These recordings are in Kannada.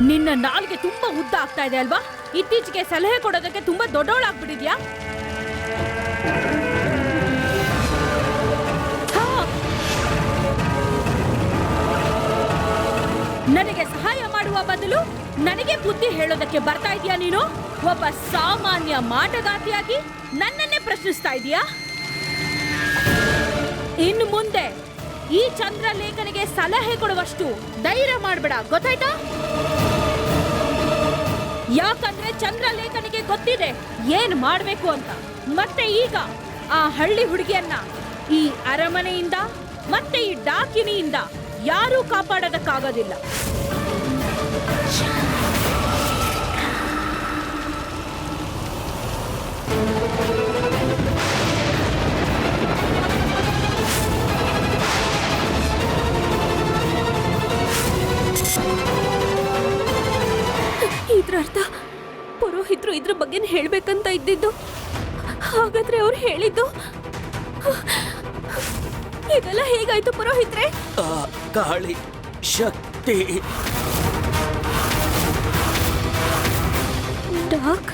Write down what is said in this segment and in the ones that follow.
ನಿನ್ನ ನಾಲ್ಗೆ ತುಂಬಾ ಉದ್ದ ಆಗ್ತಾ ಇದೆ ಅಲ್ವಾ? ಇತ್ತೀಚೆಗೆ ಸಲಹೆ ಕೊಡೋದಕ್ಕೆ ತುಂಬಾ ದೊಡ್ಡವಳಾಗ್ಬಿಟ್ಟಿದ್ಯಾ. ನನಗೆ ಸಹಾಯ ಮಾಡುವ ಬದಲು ನನಗೆ ಬುದ್ಧಿ ಹೇಳೋದಕ್ಕೆ ಬರ್ತಾ ಇದೀಯಾ ನೀನು? ಒಬ್ಬ ಸಾಮಾನ್ಯ ಮಾಟಗಾತಿಯಾಗಿ ನನ್ನನ್ನೇ ಪ್ರಶ್ನಿಸ್ತಾ ಇದೀಯಾ? ಇನ್ನು ಮುಂದೆ ಈ ಚಂದ್ರಲೇಖನಿಗೆ ಸಲಹೆ ಕೊಡುವಷ್ಟು ಧೈರ್ಯ ಮಾಡಬೇಡ, ಗೊತ್ತಾಯ್ತಾ? ಯಾಕಂದ್ರೆ ಚಂದ್ರಲೇಖನಿಗೆ ಗೊತ್ತಿದೆ ಏನ್ ಮಾಡ್ಬೇಕು ಅಂತ. ಮತ್ತೆ ಈಗ ಆ ಹಳ್ಳಿ ಹುಡುಗಿಯನ್ನ ಈ ಅರಮನೆಯಿಂದ ಮತ್ತೆ ಈ ಡಾಕಿನಿಯಿಂದ ಯಾರೂ ಕಾಪಾಡೋದಕ್ಕಾಗೋದಿಲ್ಲ. ಇದ್ರ ಅರ್ಥ? ಪುರೋಹಿತರು ಇದ್ರ ಬಗ್ಗೆ ಹೇಳ್ಬೇಕಂತ ಇದ್ದಿದ್ದು. ಹಾಗಾದ್ರೆ ಅವ್ರು ಹೇಳಿದ್ದು? ಇದೆಲ್ಲ ಹೇಗಾಯ್ತು ಪುರೋಹಿತ್ರೆ? ಆ ಕಾಳಿ ಶಕ್ತಿ. ಡಾಕ್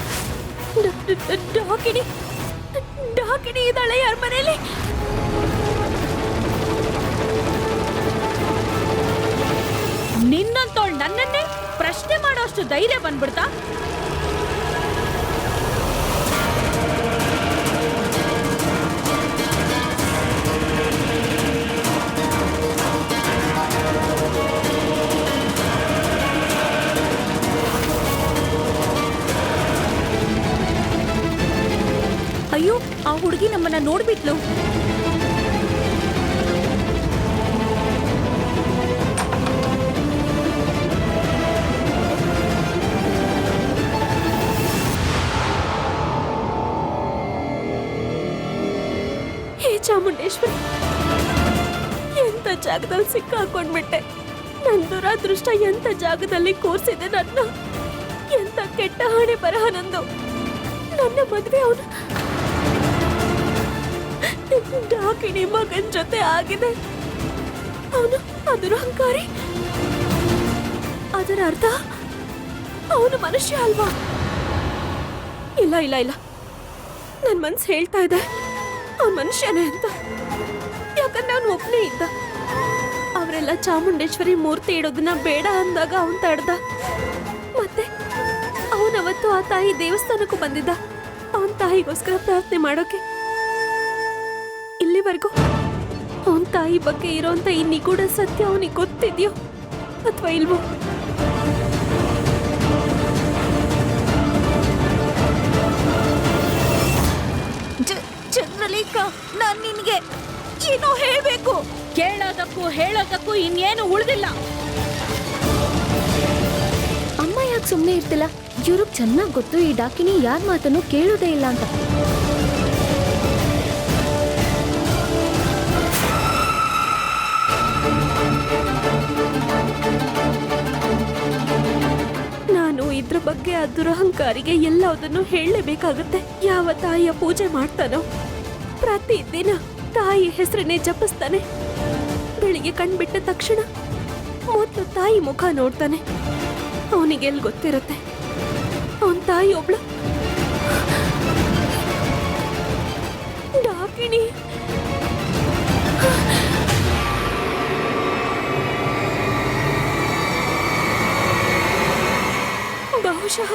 ಡಾಕಿಣಿ ಡಾಕಿಣಿ ಇದ್ದಾಳೆ ಯಾರ ಮನೇಲಿ? ನನ್ನನ್ನೇ ಪ್ರಶ್ನೆ ಮಾಡೋಷ್ಟು ಧೈರ್ಯ ಬಂದ್ಬಿಡ್ತಾ? ಅಯ್ಯೋ ಆ ಹುಡುಗಿ ನಮ್ಮನ್ನ ನೋಡ್ಬಿಟ್ಲು. ಎಂತ ಜಾಗದಲ್ಲಿ ಸಿಕ್ಕಾಕೊಂಡ್ಬಿಟ್ಟೆ? ನನ್ನ ದುರಾದೃಷ್ಟ ಎಂಥ ಜಾಗದಲ್ಲಿ ಕೂರಿಸಿದೆ ನನ್ನ? ಎಂಥ ಕೆಟ್ಟ ಹಣೆ ಬರಹ ನಂದು? ನನ್ನ ಮದುವೆ ಅವನು? ಡಾಕಿಣಿ ಮಗನ ಜೊತೆ ಆಗಿದೆ. ಅವನು ಅದುರಹಂಕಾರಿ? ಅದರ ಅರ್ಥ, ಅವನು ಮನುಷ್ಯ ಅಲ್ವಾ? ಇಲ್ಲ ಇಲ್ಲ ಇಲ್ಲ. ನನ್ನ ಮನ್ಸು ಹೇಳ್ತಾ ಇದೆ, ಆ ಮನುಷ್ಯನೇ ಅಂತ. ಯಾಕಂದ್ರೆ ಅವನು ಒಬ್ಬನೇ ಇದ್ದ. ಅವರೆಲ್ಲ ಚಾಮುಂಡೇಶ್ವರಿ ಮೂರ್ತಿ ಇಡೋದನ್ನ ಬೇಡ ಅಂದಾಗ ಅವನ್ ತಡ್ದ. ಮತ್ತೆ ಅವನವತ್ತು ಆ ತಾಯಿ ದೇವಸ್ಥಾನಕ್ಕೂ ಬಂದಿದ್ದ. ಅವನ್ ತಾಯಿಗೋಸ್ಕರ ಪ್ರಾರ್ಥನೆ ಮಾಡೋಕೆ. ಇಲ್ಲಿವರೆಗೂ ಅವನ್ ತಾಯಿ ಬಗ್ಗೆ ಇರೋಂತ ಈ ನಿಗೂಢ ಸತ್ಯ ಅವನಿಗೆ ಗೊತ್ತಿದ್ಯೋ ಅಥವಾ ಇಲ್ವೋ? ಕೇಳೋದಕ್ಕೂ ಹೇಳೋದಕ್ಕೂ ಇನ್ನೇನು ಉಳಿದಿಲ್ಲ. ಅಮ್ಮ ಯಾಕೆ ಸುಮ್ಮನೆ ಇರ್ತಿಲ್ಲ? ಇವ್ರಿಗೆ ಚೆನ್ನಾಗಿ ಗೊತ್ತು ಈ ಡಾಕಿನಿ ಯಾರ ಮಾತನ್ನು ಕೇಳೋದೇ ಇಲ್ಲ ಅಂತ. ನಾನು ಇದ್ರ ಬಗ್ಗೆ ಆ ದುರಹಂಕಾರಿಗೆ ಎಲ್ಲದನ್ನು ಹೇಳಲೇಬೇಕಾಗುತ್ತೆ. ಯಾವ ತಾಯಿಯ ಪೂಜೆ ಮಾಡ್ತಾನೋ? ಪ್ರತಿದಿನ ತಾಯಿ ಹೆಸರನ್ನೇ ಜಪಿಸ್ತಾನೆ. ಬೆಳಿಗ್ಗೆ ಕಣ್ಬಿಟ್ಟ ತಕ್ಷಣ ಮೊದಲು ತಾಯಿ ಮುಖ ನೋಡ್ತಾನೆ. ಅವನಿಗೆ ಎಲ್ಲಿ ಗೊತ್ತಿರುತ್ತೆ? ಅವನ ತಾಯಿ ಒಬ್ಳು? ಡಾಕಿಣಿ. ಬಹುಶಃ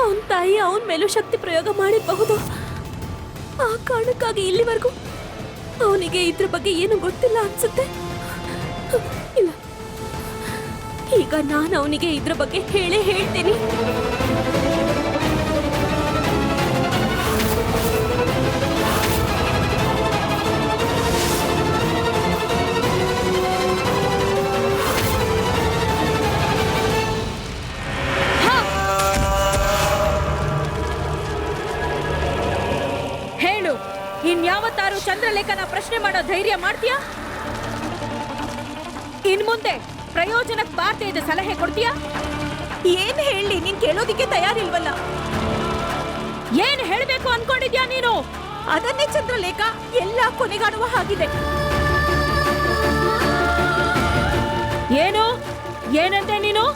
ಅವನ ತಾಯಿ ಅವನ ಮೇಲೂ ಶಕ್ತಿ ಪ್ರಯೋಗ ಮಾಡಿರಬಹುದು. ಆ ಕಾರಣಕ್ಕಾಗಿ ಇಲ್ಲಿವರೆಗೂ ಅವನಿಗೆ ಇದ್ರ ಬಗ್ಗೆ ಏನು ಗೊತ್ತಿಲ್ಲ ಅನ್ಸುತ್ತೆ? ಇಲ್ಲ. ಈಗ ನಾನು ಅವನಿಗೆ ಇದ್ರ ಬಗ್ಗೆ ಹೇಳೇ ಹೇಳ್ತೀನಿ. ಪ್ರಶ್ನೆ ಮಾಡೋ ಧೈರ್ಯ ಮಾಡ್ತೀಯಾ? ಇನ್ ಮುಂದೆ ಪ್ರಯೋಜನಕ್ಕೆ ಬಾರ್ದೇ ಇದ್ದ ಸಲಹೆ ಕೊಡ್ತೀಯಾ? ಏನ್ ಹೇಳಿ, ನೀನ್ ಕೇಳೋದಿಕ್ಕೆ ತಯಾರಿಲ್ವಲ್ಲ? ಏನ್ ಹೇಳ್ಬೇಕು ಅನ್ಕೊಂಡಿದ್ಯಾ ನೀನು? ಅದನ್ನೇ ಚಂದ್ರಲೇಖ ಎಲ್ಲ ಕೊನೆಗಾಣುವ ಹಾಗಿದೆ. ಏನು? ಏನಂತೆ ನೀನು?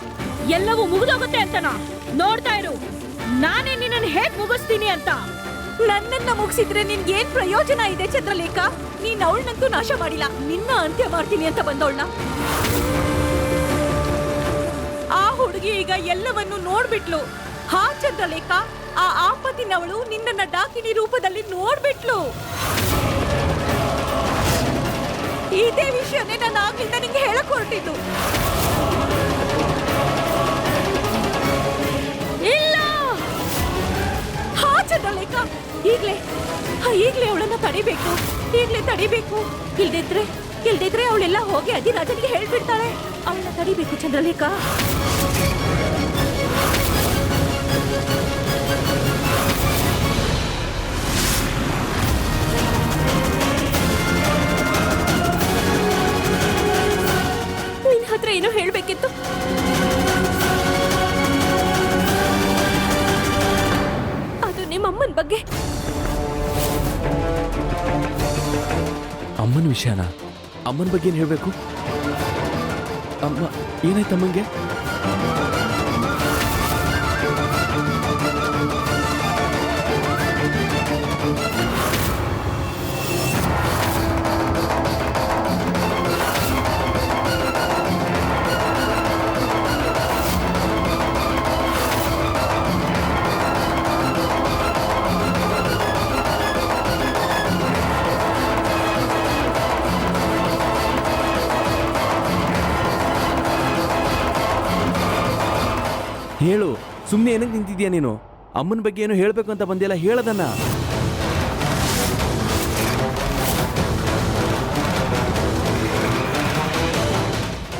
ಎಲ್ಲವೂ ಮುಗಿದೋಗುತ್ತೆ ಅಂತನಾ? ನೋಡ್ತಾ ಇರು. ನಾನೇ ನಿನ್ನನ್ನು ಹೇಗ್ ಮುಗಿಸ್ತೀನಿ ಅಂತ. ನನ್ನನ್ನ ಮುಗಿಸಿದ್ರೆ ನಿನ್ಗೆ ಏನ್ ಪ್ರಯೋಜನ ಇದೆ, ಚಂದ್ರಲೇಖ? ನೀನ್ ಅವಳನ್ನಂತೂ ನಾಶ ಮಾಡಿಲ್ಲ. ನಿನ್ನ ಅಂತ್ಯ ಮಾಡ್ತೀನಿ ಅಂತ ಬಂದವಳನ್ನ ಆ ಹುಡುಗಿ ಈಗ ಎಲ್ಲವನ್ನು ನೋಡ್ಬಿಟ್ಲು. ಹಾ, ಚಂದ್ರಲೇಖ? ಆ ಆಪತ್ತಿನವಳು ನಿನ್ನನ್ನ ಡಾಕಿನಿ ರೂಪದಲ್ಲಿ ನೋಡ್ಬಿಟ್ಲು. ಇದೇ ವಿಷಯನೇ ನಾನು ಆಗ್ಲಿಂದ ನಿಂಗೆ ಹೇಳಕ್ ಹೊರಟಿದ್ದು. ಈಗ್ಲೇ ಈಗ್ಲೇ ಅವಳನ್ನ ತಡಿಬೇಕು, ಈಗ್ಲೇ ತಡಿಬೇಕು. ಇಲ್ದಿದ್ರೆ ಇಲ್ದಿದ್ರೆ ಅವಳೆಲ್ಲ ಹೋಗಿ ಅಧಿರಾಜನಿಗೆ ಹೇಳ್ಬಿಡ್ತಾಳೆ ಅವಳನ್ನ ತಡಿಬೇಕು, ಚಂದ್ರಲೇಖಾ. ಹತ್ರ ಏನೋ ಹೇಳಬೇಕಿತ್ತು? ಅದು ನಿಮ್ಮಮ್ಮನ ಬಗ್ಗೆ. ಅಮ್ಮನ ವಿಷಯನ? ಅಮ್ಮನ ಬಗ್ಗೆ ಏನು ಹೇಳಬೇಕು? ಅಮ್ಮ ಏನಾಯ್ತು ಅಮ್ಮಂಗೆ? ಹೇಳು. ಸುಮ್ಮನೆ ಏನಕ್ಕೆ ನಿಂತಿದ್ಯಾ ನೀನು? ಅಮ್ಮನ ಬಗ್ಗೆ ಏನೋ ಹೇಳಬೇಕು ಅಂತ ಬಂದಿಲ್ಲ ಹೇಳದನ್ನ.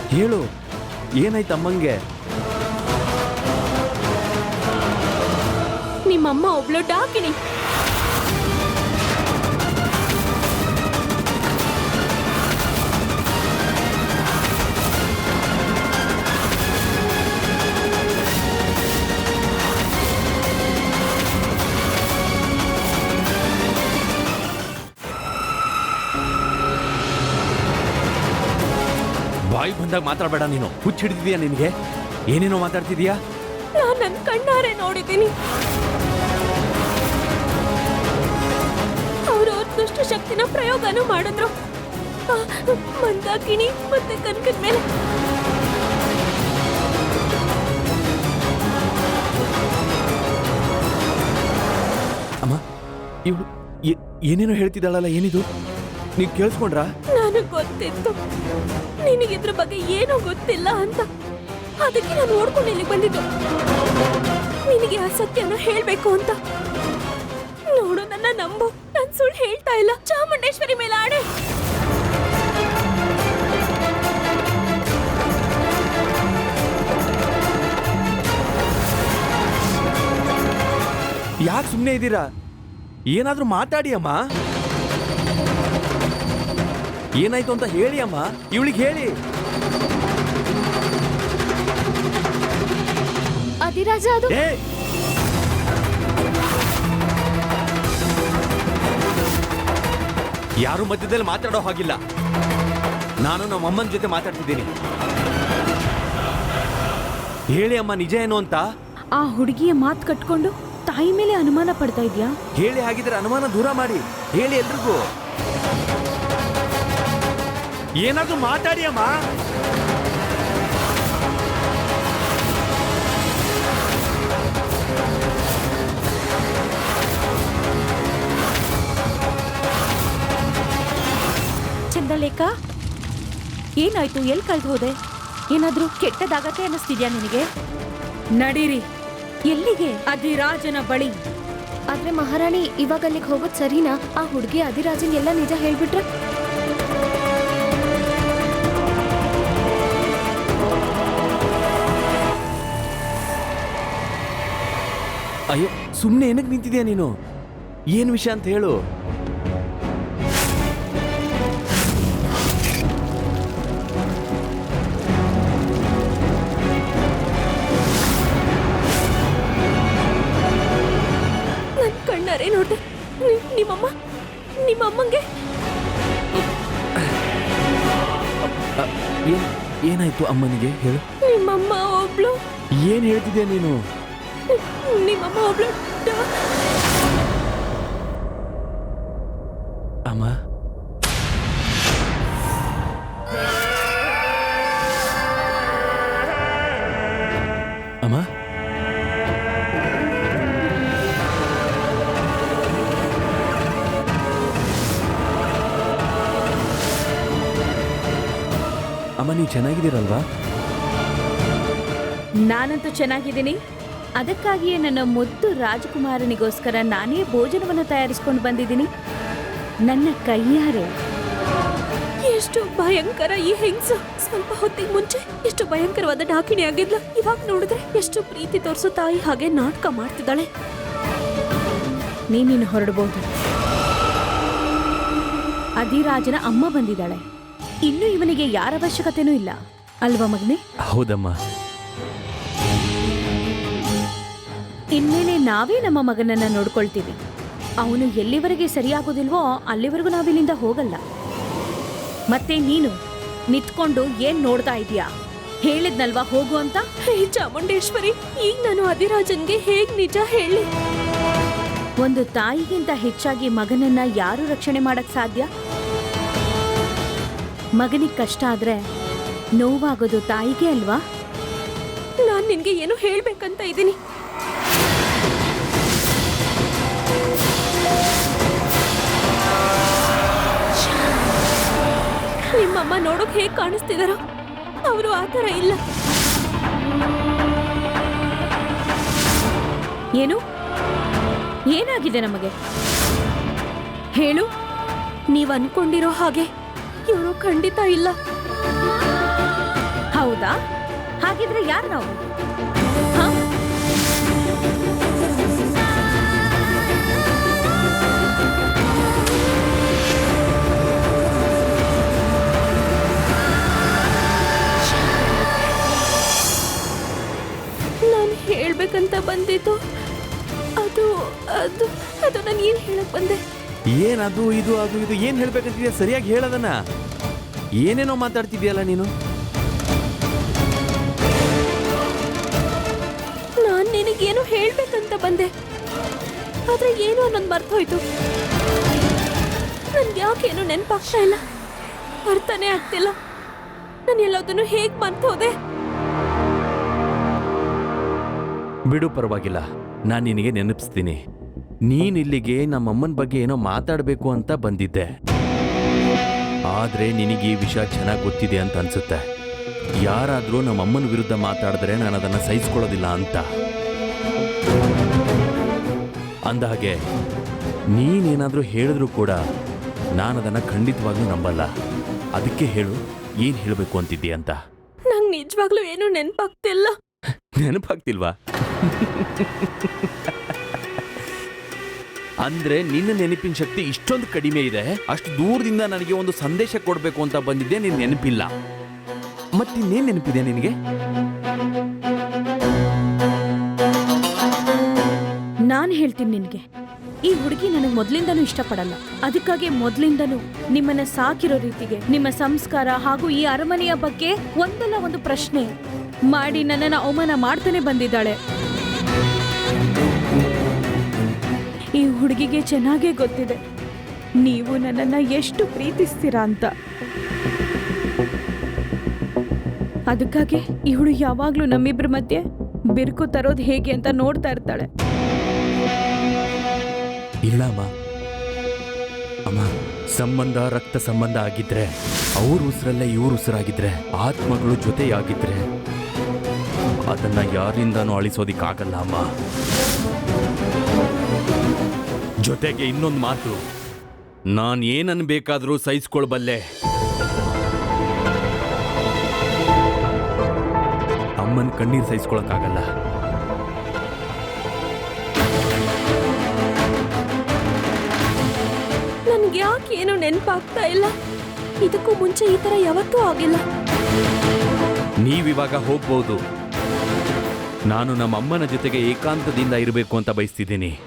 ಹೇಳು. ಏನಾಯ್ತು ಅಮ್ಮಂಗೆ? ನಿಮ್ಮಮ್ಮ ಒಬ್ಳು ಡಾಕಿನಿ ಬಾಯಿ ಬಂದಾಗ ಮಾತಾಡಬೇಡ ನೀನು. ಹುಚ್ಚ ಹಿಡಿದಿದ್ಯಾ ನಿನಗೆ? ಏನೇನೋ ಮಾತಾಡ್ತಿದ್ಯಾ? ನಾನು ನನ್ನ ಕಣ್ಣಾರೆ ನೋಡಿದ್ದೀನಿ. ಅವರು ದುಷ್ಟ ಶಕ್ತಿನ ಪ್ರಯೋಗನೂ ಮಾಡಿದ್ರು. ಆ, ಮಂದಾಕಿಣಿ ಮತ್ತೆ ಕನಕದ ಮೇಲೆ. ಅಮ್ಮ ಇವಳು ಏನೇನೋ ಹೇಳ್ತಿದ್ದಾಳಲ್ಲ ಏನಿದು? ನೀವು ಕೇಳಿಸ್ಕೊಂಡ್ರಾ? ನಾನು ಗೊತ್ತಿತ್ತು. ನಿನಗಿದ್ರ ಬಗ್ಗೆ ಏನೂ ಗೊತ್ತಿಲ್ಲ ಅಂತ. ಅದಕ್ಕೆ ನಾನು ನೋಡ್ಕೊಂಡು ಇಲ್ಲಿಗೆ ಬಂದಿದ್ದು. ನಿನಗೆ ಆ ಸತ್ಯನ ಹೇಳ್ಬೇಕು ಅಂತ. ನೋಡು, ನನ್ನ ನಂಬು. ನಾನು ಸುಳ್ಳು ಹೇಳ್ತಾ ಇಲ್ಲ. ಚಾಮುಂಡೇಶ್ವರಿ ಮೇಲೆ ಆಡೆ. ಯಾಕೆ ಸುಮ್ಮನೆ ಇದ್ದೀರಾ ಏನಾದರೂ ಮಾತಾಡಿ ಅಮ್ಮ. ಏನಾಯ್ತು ಅಂತ ಹೇಳಿ ಅಮ್ಮ. ಇವಳಿಗೆ ಹೇಳಿ. ಅಧಿರಾಜ ಅದು. ಏ! ಯಾರು ಮಧ್ಯದಲ್ಲಿ ಮಾತಾಡೋ ಹಾಗಿಲ್ಲ. ನಾನು ನಮ್ಮ ಅಮ್ಮನ ಜೊತೆ ಮಾತಾಡ್ತಿದ್ದೀನಿ. ಹೇಳಿ ಅಮ್ಮ ನಿಜ ಏನು ಅಂತ? ಆ ಹುಡುಗಿಯ ಮಾತು ಕಟ್ಕೊಂಡು ತಾಯಿ ಮೇಲೆ ಅನುಮಾನ ಪಡ್ತಾ ಇದ್ಯಾ? ಹೇಳಿ ಹಾಗಿದ್ರೆ ಅನುಮಾನ ದೂರ ಮಾಡಿ. ಹೇಳಿ ಎಲ್ರಿಗೂ. ಏನಾದ್ರೂ ಮಾತಾಡಿ ಅಮ್ಮ. ಚಂದ್ರಲೇಖ ಏನಾಯ್ತು? ಎಲ್ಲಿ ಕಳೆದು ಹೋದೆ? ಏನಾದ್ರೂ ಕೆಟ್ಟದಾಗತ್ತೆ ಅನ್ನಿಸ್ತಿದ್ಯಾ ನಿನಗೆ? ನಡೀರಿ. ಎಲ್ಲಿಗೆ? ಅಧಿರಾಜನ ಬಳಿ. ಆದ್ರೆ ಮಹಾರಾಣಿ ಇವಾಗ ಅಲ್ಲಿಗೆ ಹೋಗೋದು ಸರಿನಾ? ಆ ಹುಡುಗಿ ಅಧಿರಾಜನ್ ಎಲ್ಲ ನಿಜ ಹೇಳ್ಬಿಟ್ರೆ? ಅಯ್ಯೋ ಸುಮ್ಮನೆ ಏನಕ್ಕೆ ನಿಂತಿದ್ಯಾ ನೀನು? ಏನು ವಿಷಯ ಅಂತ ಹೇಳು. ನನ್ ಕಣ್ಣಾರೆ ನೋಡ್ದೆ. ನಿ- ನಿಮ್ಮಮ್ಮ ನಿಮ್ಮಮ್ಮಂಗೆ. ಅ, ಏನ್ ಏನಾಯ್ತು ಅಮ್ಮನಿಗೆ? ಹೇಳು. ನಿಮ್ಮಮ್ಮ ಒಬ್ಳು. ಏನ್ ಹೇಳ್ತಿದ್ಯಾ ನೀನು? ನಿಮ್ಮಮ್ಮ ಒಬ್ಳು ಡಾ- ಅಮ್ಮ? ಅಮ್ಮ? ಅಮ್ಮ ನೀವು ಚೆನ್ನಾಗಿದ್ದೀರಲ್ವಾ? ನಾನಂತೂ ಚೆನ್ನಾಗಿದ್ದೀನಿ. ಅದಕ್ಕಾಗಿಯೇ ನನ್ನ ಮುದ್ದು ರಾಜಕುಮಾರನಿಗೋಸ್ಕರ ನಾನೇ ಭೋಜನವನ್ನು ತಯಾರಿಸ್ಕೊಂಡು ಬಂದಿದ್ದೀನಿ. ನನ್ನ ಕೈಯಾರೆ. ಎಷ್ಟು ಭಯಂಕರ ಈ ಹೆಂಗ್ಸು. ಸ್ವಲ್ಪ ಹೊತ್ತಿಗೆ ಮುಂಚೆ ಎಷ್ಟು ಭಯಂಕರವಾದ ಡಾಕಿಣಿ ಆಗಿದ್ಲು. ಇವಾಗ ನೋಡಿದ್ರೆ ಎಷ್ಟು ಪ್ರೀತಿ ತೋರಿಸೋ ತಾಯಿ ಹಾಗೆ ನಾಟಕ ಮಾಡ್ತಿದ್ದಾಳೆ. ನೀನಿನ್ನು ಹೊರಡಬಹುದು. ಅಧಿರಾಜನ ಅಮ್ಮ ಬಂದಿದ್ದಾಳೆ. ಇನ್ನು ಇವನಿಗೆ ಯಾರ ಅವಶ್ಯಕತೆನೂ ಇಲ್ಲ. ಅಲ್ವಾ ಮಗನೇ? ಹೌದಮ್ಮ. ಇನ್ಮೇಲೆ ನಾವೇ ನಮ್ಮ ಮಗನನ್ನ ನೋಡ್ಕೊಳ್ತೀವಿ. ಅವನು ಎಲ್ಲಿವರೆಗೆ ಸರಿಯಾಗೋದಿಲ್ವೋ ಅಲ್ಲಿವರೆಗೂ ನಾವಿಲ್ಲಿಂದ ಹೋಗಲ್ಲ. ಮತ್ತೆ ನೀನು ನಿತ್ಕೊಂಡು ಏನ್ ನೋಡ್ತಾ ಇದೀಯಾ ಹೇಳಿದ್ನಲ್ವಾ ಹೋಗು ಅಂತ? ಹೇ ಚಾಮುಂಡೇಶ್ವರಿ ಈಗ ನಾನು ಅಧಿರಾಜನ್ಗೆ ಹೇಗ್ ನಿಜ ಹೇಳಿ? ಒಂದು ತಾಯಿಗಿಂತ ಹೆಚ್ಚಾಗಿ ಮಗನನ್ನ ಯಾರು ರಕ್ಷಣೆ ಮಾಡಕ್ ಸಾಧ್ಯ? ಮಗನಿಗೆ ಕಷ್ಟ ಆದ್ರೆ ನೋವಾಗೋದು ತಾಯಿಗೆ ಅಲ್ವಾ? ನಾನ್ ನಿನ್ಗೆ ಏನು ಹೇಳ್ಬೇಕಂತ ಇದ್ದೀನಿ. ನಿಮ್ಮಮ್ಮ ನೋಡೋಕ್ ಹೇಗ್ ಕಾಣಿಸ್ತಿದಾರೋ, ಅವರು ಆತರ ಇಲ್ಲ. ಏನು? ಏನಾಗಿದೆ ನಮಗೆ? ಹೇಳು. ನೀವ್ ಅನ್ಕೊಂಡಿರೋ ಹಾಗೆ ಇವರು ಖಂಡಿತ ಇಲ್ಲ. ಹೌದಾ? ಹಾಗಿದ್ರೆ ಯಾರು ನಾವು? ಹೇಳ್ಬೇಕಂತ ಬಂದಿದ್ದು. ಅದು ಅದು ಅದು ನಾನು ಏನ್ ಹೇಳಕ್ ಬಂದೆ? ಏನ್ ಅದು ಇದು ಅದು ಇದು ಏನ್ ಹೇಳ್ಬೇಕಂತಿದ್ಯಾ? ಸರಿಯಾಗಿ ಹೇಳದನ್ನ ಏನೇನೋ ಮಾತಾಡ್ತಿದ್ಯಲ್ಲ ನೀನು? ನಾನ್ ನಿನಗೇನು ಹೇಳ್ಬೇಕಂತ ಬಂದೆ. ಆದ್ರೆ ಏನು ಅನ್ನೋದು ಮರ್ತೋಯ್ತು. ನನ್ಗೆ ಯಾಕೇನು ನೆನಪಾಗ್ತಾ ಇಲ್ಲ. ಅರ್ಥನೇ ಆಗ್ತಿಲ್ಲ. ನಾನು ಎಲ್ಲದನ್ನು ಹೇಗೆ ಮರ್ತೋದೆ? ಬಿಡು ಪರವಾಗಿಲ್ಲ ನಾನು ನಿನಗೆ ನೆನಪಿಸ್ತೀನಿ. ನೀನು ಇಲ್ಲಿಗೆ ನಮ್ಮಮ್ಮನ ಬಗ್ಗೆ ಏನೋ ಮಾತಾಡಬೇಕು ಅಂತ ಬಂದಿದ್ದೆ. ಆದರೆ ನಿನಗೆ ಈ ವಿಷಯ ಚೆನ್ನಾಗಿ ಗೊತ್ತಿದೆ ಅಂತ ಅನ್ಸುತ್ತೆ. ಯಾರಾದರೂ ನಮ್ಮಮ್ಮನ ವಿರುದ್ಧ ಮಾತಾಡಿದ್ರೆ ನಾನು ಅದನ್ನು ಸಹಿಸ್ಕೊಳ್ಳೋದಿಲ್ಲ ಅಂತ. ಅಂದಹಾಗೆ ನೀನೇನಾದರೂ ಹೇಳಿದ್ರೂ ಕೂಡ ನಾನು ಅದನ್ನು ಖಂಡಿತವಾಗ್ಲೂ ನಂಬಲ್ಲ. ಅದಕ್ಕೆ ಹೇಳು ಏನು ಹೇಳಬೇಕು ಅಂತಿದ್ದೀಯ ಅಂತ. ನಂಗೆ ನಿಜವಾಗ್ಲೂ ಏನು ನೆನಪಾಗ್ತಿಲ್ಲ. ನೆನಪಾಗ್ತಿಲ್ವಾ? ಅಂದ್ರೆ ನಿನ್ನ ನೆನಪಿನ ಶಕ್ತಿ ಇಷ್ಟೊಂದು ಕಡಿಮೆ ಇದೆ? ಅಷ್ಟು ದೂರದಿಂದ ನನಗೆ ಒಂದು ಸಂದೇಶ ಕೊಡಬೇಕು ಅಂತ ಬಂದಿದ್ದೆ, ನಿನ್ ನೆನಪಿಲ್ಲ. ಮತ್ತಿನ್ನೇನ್ ನೆನಪಿದೆ ನಿನಗೆ? ನಾನು ಹೇಳ್ತೀನಿ ನಿನಗೆ. ಈ ಹುಡುಗಿ ನನಗೆ ಮೊದಲಿಂದನೂ ಇಷ್ಟಪಡಲ್ಲ. ಅದಕ್ಕಾಗಿ ಮೊದಲಿಂದನೂ ನಿಮ್ಮನ್ನ ಸಾಕಿರೋ ರೀತಿಗೆ, ನಿಮ್ಮ ಸಂಸ್ಕಾರ ಹಾಗೂ ಈ ಅರಮನೆಯ ಬಗ್ಗೆ ಒಂದಲ್ಲ ಒಂದು ಪ್ರಶ್ನೆ ಮಾಡಿ ನನ್ನನ್ನು ಅವಮಾನ ಮಾಡ್ತಾನೆ ಬಂದಿದ್ದಾಳೆ. ಈ ಹುಡುಗಿಗೆ ಚೆನ್ನಾಗೇ ಗೊತ್ತಿದೆ. ನೀವು ನನ್ನನ್ನು ಎಷ್ಟು ಪ್ರೀತಿಸ್ತೀರಾ ಅಂತ. ಅದಕ್ಕಾಗಿ ಇವಳು ಯಾವಾಗಲೂ ನಮ್ಮಿಬ್ರ ಮಧ್ಯೆ ಬಿರುಕು ತರೋದು ಹೇಗೆ ಅಂತ ನೋಡ್ತಾ ಇರ್ತಾಳೆ. ಇಲ್ಲ ಅಮ್ಮ, ಸಂಬಂಧ ರಕ್ತ ಸಂಬಂಧ ಆಗಿದ್ರೆ, ಅವ್ರ ಉಸಿರಲ್ಲೇ ಇವ್ರ ಉಸಿರಾಗಿದ್ರೆ, ಆತ್ಮಗಳು ಜೊತೆಯಾಗಿದ್ರೆ ಅದನ್ನ ಯಾರಿಂದನೂ ಅಳಿಸೋದಿಕ್ಕಾಗಲ್ಲ ಅಮ್ಮ. ಜೊತೆಗೆ ಇನ್ನೊಂದು ಮಾತು. ನಾನು ಏನನ್ನು ಬೇಕಾದರೂ ಸಹಿಸ್ಕೊಳ್ಬಲ್ಲೆ ಅಮ್ಮನ ಕಣ್ಣೀರು ಸಹಿಸ್ಕೊಳಕ್ಕಾಗಲ್ಲ. ನನ್ಗೆ ಯಾಕೆ ಏನು ನೆನಪಾಗ್ತಾ ಇಲ್ಲ? ಇದಕ್ಕೂ ಮುಂಚೆ ಈ ತರ ಯಾವತ್ತೂ ಆಗಿಲ್ಲ. ನೀವಿವಾಗ ಹೋಗ್ಬೋದು. ನಾನು ನಮ್ಮ ಅಮ್ಮನ ಜೊತೆಗೆ ಏಕಾಂತದಿಂದ ಇರಬೇಕು ಅಂತ ಬಯಸ್ತಿದ್ದೀನಿ.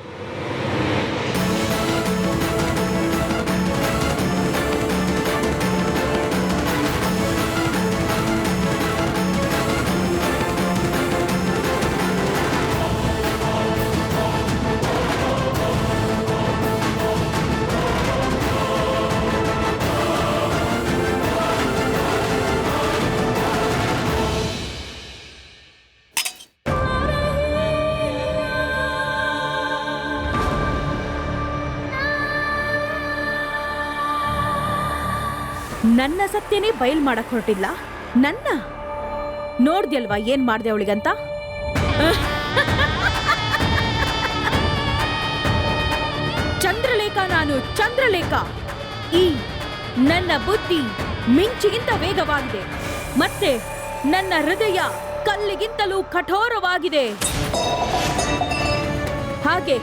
ನನ್ನ ಸತ್ಯನೇ ಬಯಲ್ ಮಾಡಕ್ ಹೊರಟಿಲ್ಲ. ನನ್ನ? ನೋಡ್ದಲ್ವಾ ಏನ್ ಮಾಡ್ದೆ ಅವಳಿಗಂತ? ಚಂದ್ರಲೇಖ ನಾನು, ಚಂದ್ರಲೇಖ. ಈ ನನ್ನ ಬುದ್ಧಿ ಮಿಂಚಿಗಿಂತ ವೇಗವಾಗಿದೆ. ಮತ್ತೆ ನನ್ನ ಹೃದಯ ಕಲ್ಲಿಗಿಂತಲೂ ಕಠೋರವಾಗಿದೆ. ಹಾಗೆ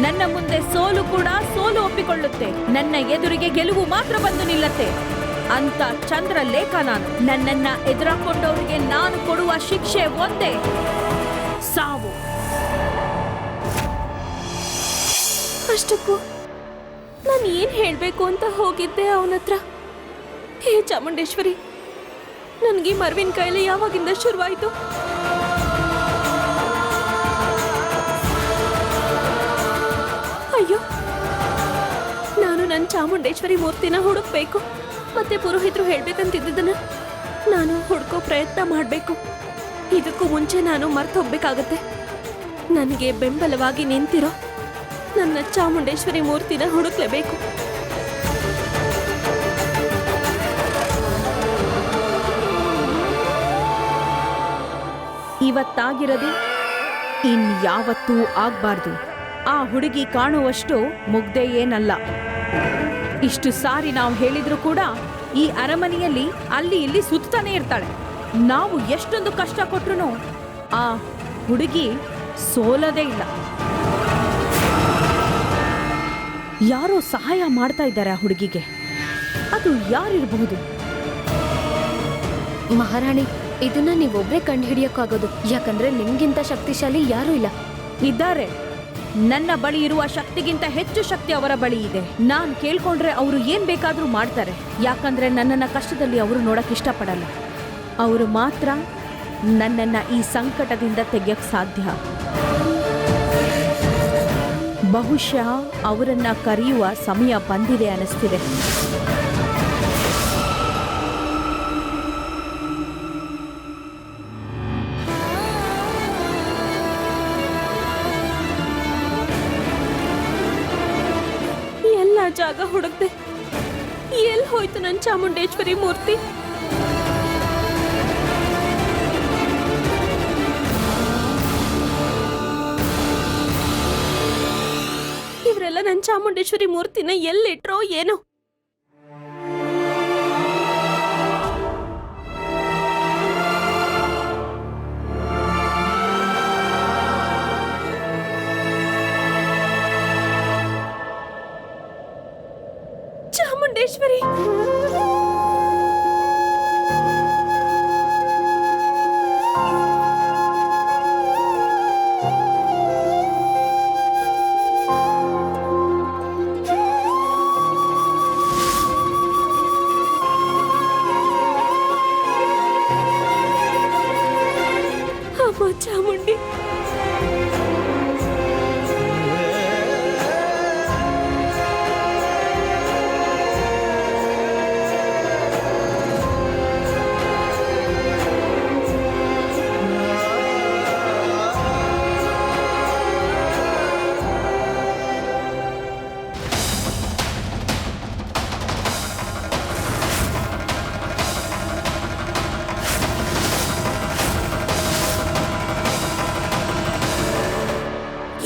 ನನ್ನ ಮುಂದೆ ಸೋಲು ಕೂಡ ಸೋಲು ಒಪ್ಪಿಕೊಳ್ಳುತ್ತೆ. ನನ್ನ ಎದುರಿಗೆ ಗೆಲುವು ಮಾತ್ರ ಬಂದು ನಿಲ್ಲತ್ತೆ. ಅಂತ ಚಂದ್ರಲೇಖ ನಾನು. ನನ್ನನ್ನ ಎದುರಾಕೊಂಡವರಿಗೆ ನಾನು ಕೊಡುವ ಶಿಕ್ಷೆ ಒಂದೇ. ಸಾವು. ಅಷ್ಟಕ್ಕೂ ನಾನು ಏನ್ ಹೇಳ್ಬೇಕು ಅಂತ ಹೋಗಿದ್ದೆ ಅವನತ್ರ ಹೇ ಚಾಮುಂಡೇಶ್ವರಿ, ನನಗೆ ಮರ್ವಿನ ಕಾಯಿಲೆ ಯಾವಾಗಿಂದ ಶುರುವಾಯಿತು? ಅಯ್ಯೋ, ನಾನು ನನ್ನ ಚಾಮುಂಡೇಶ್ವರಿ ಮೂರ್ತಿನ ಹುಡುಕ್ಬೇಕು. ಮತ್ತೆ ಪುರೋಹಿತರು ಹೇಳ್ಬೇಕಂತಿದ್ದದನ್ನ ನಾನು ಹುಡ್ಕೋ ಪ್ರಯತ್ನ ಮಾಡಬೇಕು. ಇದಕ್ಕೂ ಮುಂಚೆ ನಾನು ಮರ್ತು ಹೋಗ್ಬೇಕಾಗತ್ತೆ. ನನಗೆ ಬೆಂಬಲವಾಗಿ ನಿಂತಿರೋ ನನ್ನ ಚಾಮುಂಡೇಶ್ವರಿ ಮೂರ್ತಿನ ಹುಡುಕ್ಲೇಬೇಕು. ಇವತ್ತಾಗಿರೋದು ಇನ್ಯಾವತ್ತೂ ಆಗ್ಬಾರ್ದು. ಆ ಹುಡುಗಿ ಕಾಣುವಷ್ಟು ಮುಗ್ದೆ ಏನಲ್ಲ. ಇಷ್ಟು ಸಾರಿ ನಾವು ಹೇಳಿದ್ರು ಕೂಡ ಈ ಅರಮನೆಯಲ್ಲಿ ಅಲ್ಲಿ ಇಲ್ಲಿ ಸುತ್ತಾನೆ ಇರ್ತಾಳೆ. ನಾವು ಎಷ್ಟೊಂದು ಕಷ್ಟ ಕೊಟ್ರು ಆ ಹುಡುಗಿ ಸೋಲದೇ ಇಲ್ಲ. ಯಾರೋ ಸಹಾಯ ಮಾಡ್ತಾ ಇದ್ದಾರೆ ಆ ಹುಡುಗಿಗೆ. ಅದು ಯಾರಿರಬಹುದು? ಮಹಾರಾಣಿ ಇದನ್ನ ನೀವೊಬ್ಬರೇ ಕಂಡು ಹಿಡಿಯಕ್ಕಾಗೋದು ಯಾಕಂದ್ರೆ ನಿಮ್ಗಿಂತ ಶಕ್ತಿಶಾಲಿ ಯಾರೂ ಇಲ್ಲ. ಇದ್ದಾರೆ. ನನ್ನ ಬಳಿ ಇರುವ ಶಕ್ತಿಗಿಂತ ಹೆಚ್ಚು ಶಕ್ತಿ ಅವರ ಬಳಿ ಇದೆ. ನಾನ್ ಕೇಳ್ಕೊಂಡ್ರೆ ಅವರು ಏನ್ ಬೇಕಾದ್ರೂ ಮಾಡ್ತಾರೆ. ಯಾಕಂದ್ರೆ ನನ್ನನ್ನ ಕಷ್ಟದಲ್ಲಿ ಅವರು ನೋಡಕ್ ಇಷ್ಟಪಡಲ್ಲ. ಅವರು ಮಾತ್ರ ನನ್ನನ್ನ ಈ ಸಂಕಟದಿಂದ ತೆಗೆಯಕ್ ಸಾಧ್ಯ. ಬಹುಶಃ ಅವರನ್ನ ಕರೆಯುವ ಸಮಯ ಬಂದಿದೆ ಅನಿಸ್ತಿದೆ. ಹುಡುಕ್ದೆ. ಎಲ್ಲಿ ಹೋಯ್ತು ನನ್ನ ಚಾಮುಂಡೇಶ್ವರಿ ಮೂರ್ತಿ? ಇವರೆಲ್ಲ ನನ್ನ ಚಾಮುಂಡೇಶ್ವರಿ ಮೂರ್ತಿನ ಎಲ್ಲಿಟ್ರೋ ಏನೋ. ಚಾಮುಂಡೇಶ್ವರಿ ಅಮ್ಮ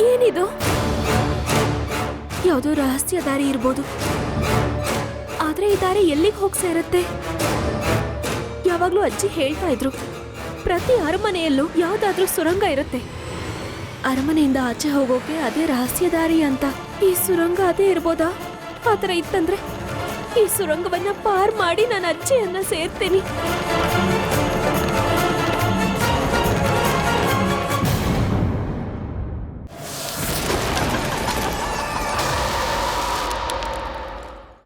ಏನಿದು? ಯಾವುದೋ ರಹಸ್ಯ ದಾರಿ ಇರ್ಬೋದು. ಆದ್ರೆ ಈ ದಾರಿ ಎಲ್ಲಿಗೆ ಹೋಗಿ ಸೇರುತ್ತೆ? ಯಾವಾಗ್ಲೂ ಅಜ್ಜಿ ಹೇಳ್ತಾ ಇದ್ರು, ಪ್ರತಿ ಅರಮನೆಯಲ್ಲೂ ಯಾವುದಾದ್ರೂ ಸುರಂಗ ಇರುತ್ತೆ. ಅರಮನೆಯಿಂದ ಆಚೆ ಹೋಗೋಕೆ ಅದೇ ರಹಸ್ಯ ದಾರಿ ಅಂತ. ಈ ಸುರಂಗ ಅದೇ ಇರ್ಬೋದಾ? ಆತರ ಇತ್ತಂದ್ರೆ ಈ ಸುರಂಗವನ್ನ ಪಾರ್ ಮಾಡಿ ನಾನು ಅಜ್ಜಿಯನ್ನ ಸೇರ್ತೀನಿ.